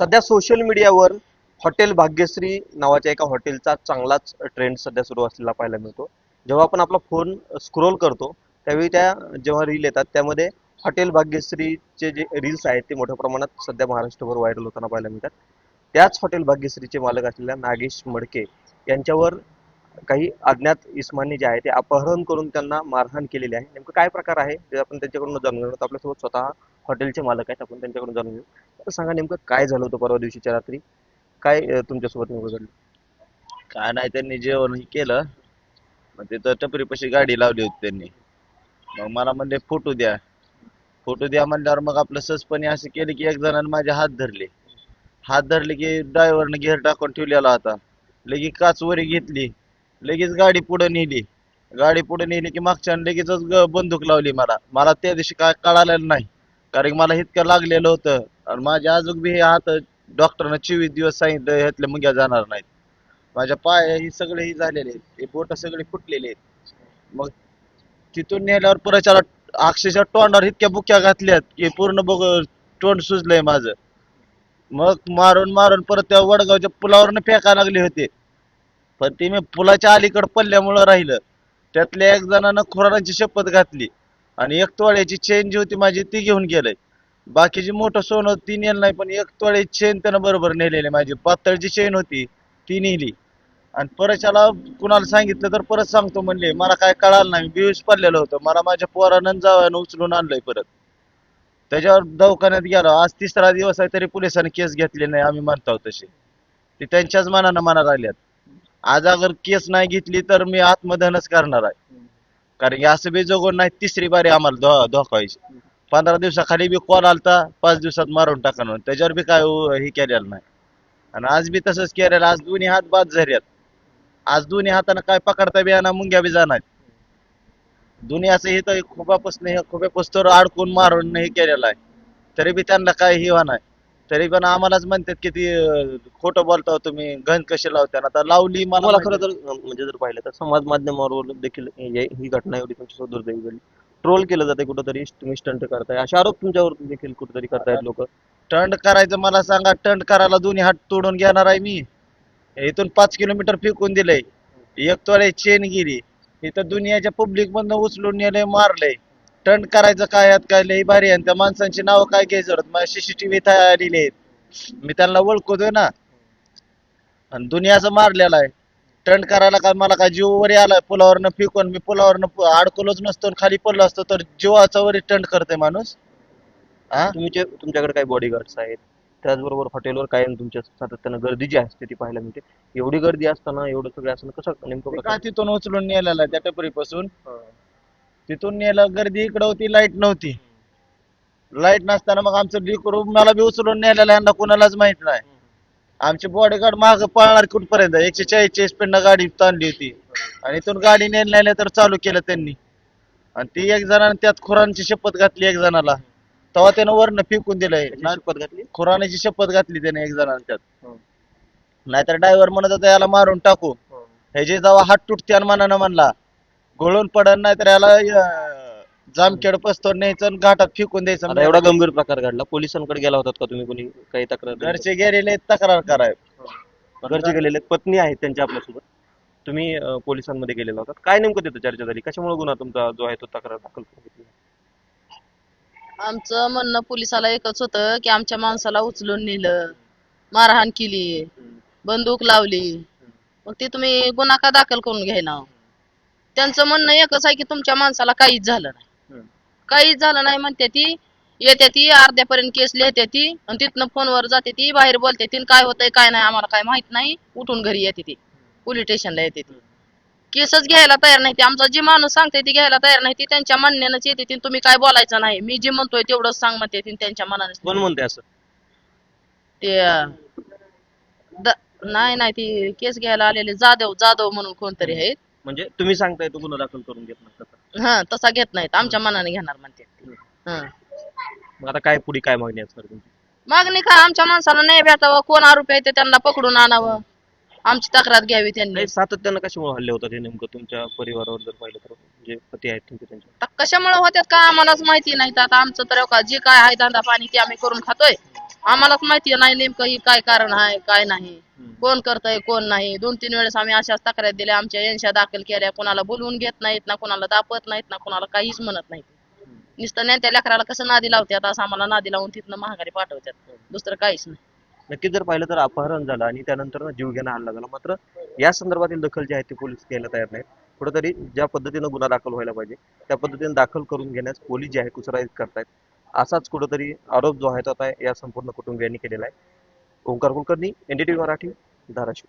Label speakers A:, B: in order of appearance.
A: सध्या सोशल मीडियावर हॉटेल भाग्यश्री नावाच्या एका हॉटेलचा चांगलाच ट्रेंड सध्या सुरू असलेला पाहायला मिळतो. जेव्हा आपण आपला फोन स्क्रोल करतो त्यावेळी त्या जेव्हा रील येतात त्यामध्ये हॉटेल भाग्यश्रीचे जे रील्स आहेत ते मोठ्या प्रमाणात सध्या महाराष्ट्रभर व्हायरल होताना पाहायला मिळतात. त्याच हॉटेल भाग्यश्रीचे मालक असलेल्या नागेश मडके यांच्यावर काही अज्ञात इस्मांनी जे आहे ते अपहरण करून त्यांना मारहाण केलेली आहे. नेमकं काय प्रकार आहे ते आपण त्यांच्याकडून जाणून घेणार आपल्यासोबत स्वतः हॉटेलचे मालक आहेत आपण त्यांच्याकडून जाणून घेऊ. तर सांगा नेमकं काय झालं होतं परवा दिवशीच्या रात्री? काय अं, तुमच्यासोबत नेमकं घडलं?
B: काय नाही त्यांनी जेवण हे केलं. मग तिथं टपरीपाशी गाडी लावली होती त्यांनी. मग मला म्हणले फोटो द्या. फोटो द्या म्हणल्यावर मग आपलं सहजपणे असं केलं की एक जणांनी माझे हात धरले. हात धरले की ड्रायव्हरने घेर टाकून ठेवलेला होता. लगेच काच वरी घेतली. लगेच गाडी पुढे नेली. गाडी पुढे नेली की मागच्या लगेचच ग- बंदूक लावली मला. मला त्या दिवशी काय कळालेलं नाही. कारण मला इतकं लागलेलं होतं. आणि माझ्या अजून बी हे हात डॉक्टरनं चोवीस दिवस सांगितलं ह्यातल्या मुंग्या जाणार नाहीत. माझ्या पाय हे सगळे हे झालेले आहेत. हे बोट सगळे फुटलेले आहेत. मग तिथून नेल्यावर परत अक्षरशः तोंडावर इतक्या बुक्या घातल्यात की पूर्ण बघ तोंड सुजलंय माझं. मग मारून मारून परत त्या वडगावच्या पुलावरनं फेका लागले होते. पण ते मी पुलाच्या अलीकडे पडल्यामुळं राहिलं. त्यातल्या एक जणानं खुराडांची शपथ घातली. आणि एक तोळ्याची चेन जी होती माझी ती घेऊन गेलंय. बाकीची मोठं सोनं ती नेलं नाही पण एक तोळ्याची चेन त्यानं बरोबर नेलेली माझी. पातळची चेन होती ती नेली. आणि परत त्याला कुणाला सांगितलं तर परत सांगतो म्हणले मला काय कळालं नाही बियूस पडलेलं होतं. मला माझ्या पोरानं जावयानं उचलून आणलंय परत. त्याच्यावर दवाखान्यात गेलो. आज तिसरा दिवस आहे तरी पोलिसांनी केस घेतली नाही आम्ही म्हणतो तसे. ते त्यांच्याच मनानं मनात आल्यात. आज अगर केस नाही घेतली तर मी आत्मदहनच करणार आहे. कारण की असं बी जगून नाही तिसरी बारी आम्हाला धो धोकायची पंधरा दिवसाखाली बी कॉल आलता पाच दिवसात मारून टाकणार त्याच्यावर बी काय हे केलेलं नाही. आणि आज बी तसंच केलेलं आज दोन्ही हात बाद झाल्यात आज दोन्ही हातानं काय पकडता बी येणार मुंग्या बी जाणार. दोन्ही असं हे तर खुबापासून हे खुप्यापासून अडकून मारून हे केलेलं आहे. तरी बी त्यांना काय हे नाही तरी पण आम्हालाच म्हणतात की ती अं, खोटं बोलता तुम्ही गण कशी लावता आता लावली मला
A: मला खरं. तर अं, म्हणजे जर पाहिलं तर समाज माध्यमावर देखील हे- ही घटना एवढी तुमच्यासोबत दुर्दैवी घडली ट्रोल केलं जाते कुठंतरी तुम्ही स्टंट करताय. असे आरोप तुमच्यावर देखील कुठेतरी करतायत लोक.
B: टंड करायचं मला सांगा टंड करायला दोन्ही हात तोडून घेणार आहे मी. इथून पाच किलोमीटर फेकून दिलंय. एक तोळे चेन गेली इथं दुनियाच्या पब्लिक मधनं उचलून नेलंय मारलंय. टंड करायचं काय यात काय लई भारी आहे. आणि त्या माणसांची नावं काय घ्यायचं होतं? माझ्या सीसीटीव्ही आलेली आहेत. मी त्यांना ओळखतोय ना. आणि दुनियाचं मारलेलं आहे. टंड करायला काय मला काय जीव वरी आलाय. पुलावरनं फेकून मी पुलावरनं अडकलोच नसतो आणि खाली पडलो असतो तर जीवाचा वरी टंड करते माणूस. हा
A: तुमचे तुमच्याकडे काही बॉडीगार्ड्स आहेत त्याचबरोबर हॉटेलवर कायम तुमच्या सातत्यानं गर्दी जी असते ती पाहायला मिळते. एवढी गर्दी असताना एवढं सगळं असताना कसं नेमकं
B: ते
A: प्रकार?
B: का तिथून उचलून नेलेला त्या टपरीपासून? तिथून नेलं गर्दी इकडे होती लाइट नव्हती. लाइट नसताना मग आमचं डिकरू मला बी उचलून नेलेलं यांना कोणालाच माहीत नाही. आमची बॉडीगार्ड माग पळणार कुठपर्यंत? एकशे चाळीस चाळीस पिंड गाडी ताणली होती. आणि इथून गाडी नेल्या तर चालू केलं त्यांनी. आणि ती एक जणांना त्यात खुरांची शपथ घातली एक जणाला. तेव्हा त्यानं वरनं फेकून दिलंय.
A: शपथ घातली?
B: खुराण्याची शपथ घातली त्याने एक जणांना त्यात.
A: हं.
B: नाहीतर ड्रायव्हर म्हणत होता याला मारून टाकू. ह्याचे जेव्हा हात तुटते आणि मनानं म्हणला गळून पडन नाही तर याला जामखेड पस्तोर न्यायचं आणि घाटात फेकून द्यायचं.
A: आता एवढा गंभीर प्रकार घडला. पोलिसांकडे गेला होतात का तुम्ही कोणी? काही तक्रार?
B: घरचे गेलेले तक्रार कराय
A: घरचे गेलेले आहेत, पत्नी आहेत त्यांच्या आपल्यासोबत. तुम्ही अं, पोलिसांमध्ये गेलेला होता काय नेमकं तिथं चर्चा झाली? कशामुळे गुन्हा तुमचा जो आहे तो तक्रार दाखल करून घेतली?
C: आमचं म्हणणं पोलिसाला एकच होतं की आमच्या माणसाला उचलून नेलं. मारहाण केली. बंदूक लावली. मग ते तुम्ही गुन्हा का दाखल करून घ्यायना त्यांचं म्हणणं एकच आहे की तुमच्या माणसाला काहीच झालं नाही. काहीच झालं नाही म्हणते ती. येते ती अर्ध्यापर्यंत केस लिहिते ती आणि तिथनं फोनवर जाते ती बाहेर बोलते ती काय होतंय काय नाही आम्हाला काय माहीत नाही. उठून घरी येते ती. पोलीस स्टेशनला येते ती. केसच घ्यायला तयार नाही ती. आमचा जी माणूस सांगते ती घ्यायला तयार नाही ती. त्यांच्या म्हणण्यानंच येते ती तुम्ही काय बोलायचं नाही. मी जे म्हणतोय तेवढंच सांग म्हणते ती त्यांच्या मनाने
A: कोण म्हणते असं?
C: ते द- नाही नाही ती केस घ्यायला आलेले जाधव जाधव म्हणून कोणतरी आहेत.
A: म्हणजे तुम्ही सांगताय तो गुन्हा दाखल करून घेत नसता
C: हा तसा घेत नाहीत. आमच्या मनाने घेणार म्हणते. हा.
A: मग आता काय पुढे काय मागणी असणार तुमची?
C: मागणी काय? आमच्या माणसाला नाही भेटावं. कोण आरोपी आहे ते त्यांना पकडून आणावं. आमची तक्रार घ्यावी त्यांनी.
A: नाही सातत्यानं कशामुळे हल्ले होतात हे नेमकं? तुमच्या परिवारावर जर पाहिलं तर जे पती आहेत तुमचे त्यांचे.
C: आता कशामुळे होत्यात का? आम्हालाच माहिती नाही. तर आता आमचं तर का? जे काय आहे धंदा पाणी ते आम्ही करून खातोय. आम्हालाच माहिती नाही नेमकं ही काय कारण आहे काय नाही. कोण करतंय कोण नाही. दोन तीन वेळेस आम्ही अशाच तक्रार दिल्या. आमच्या यांच्या दाखल केल्या. कोणाला बोलवून घेत नाहीत ना कोणाला दापत नाहीत ना कोणाला काहीच म्हणत नाहीत. नुसतं नाही त्या लेकराला कसं नादी लावतात असं आम्हाला नादी लावून तिथनं महागारी पाठवतात दुसरं काहीच नाही.
A: नक्कीच जर पाहिलं तर अपहरण झालं आणि त्यानंतर जीव जीवघेणा हल्ला झाला. मात्र या संदर्भातील दखल जी आहे ती पोलीस घ्यायला तयार नाहीत. कुठेतरी ज्या पद्धतीनं गुन्हा दाखल व्हायला पाहिजे त्या पद्धतीने दाखल करून घेण्यास पोलीस जे आहे कुचराईत करतायत. असाच कुठेतरी आरोप जो आहे तो आता या संपूर्ण कुटुंबियांनी केलेला आहे. ओंकार कुलकर्णी एनडीटीव्ही मराठी. дарочек.